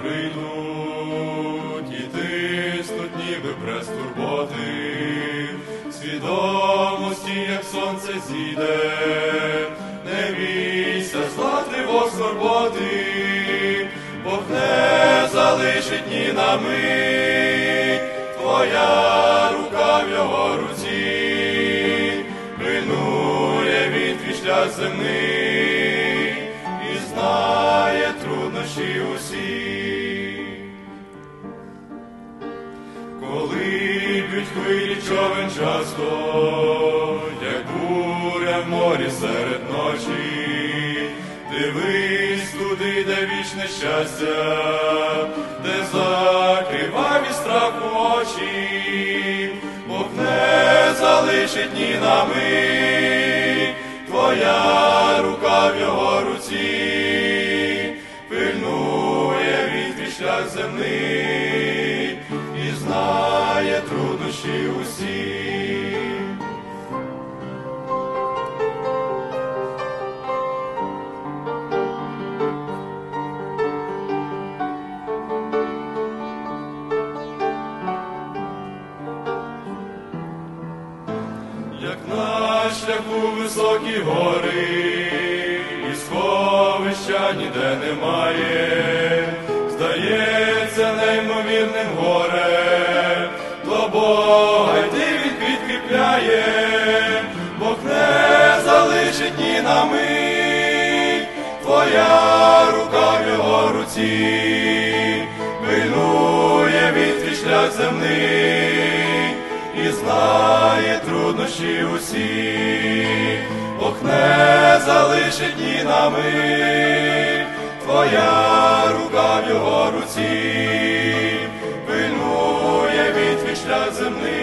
прийдуть і тиснуть, ніби без турботи, свідомості, як сонце зійде, не бійся, зла тривог скорботи, Бог не залишить ні на мить, твоя рука в його руці, пильнує від твій шлях земний. Коли б'ють хвилі човен часто, як буря в морі серед ночі, дивись туди, де вічне щастя, де закриваві страху очі, Бог не залишить ні на мить, твоя рука в його руці, пильнує твій шлях земний знає труднощі усі. Як на шляху високі гори, і сховища ніде немає, здається неймовірним горе, знає, Бог не залишить ні на мить, Твоя рука в його руці, Пильнує він твій шлях земний і знає труднощі усі, Бог не залишить ні на мить, Твоя рука в його руці, пильнує він твій шлях земний.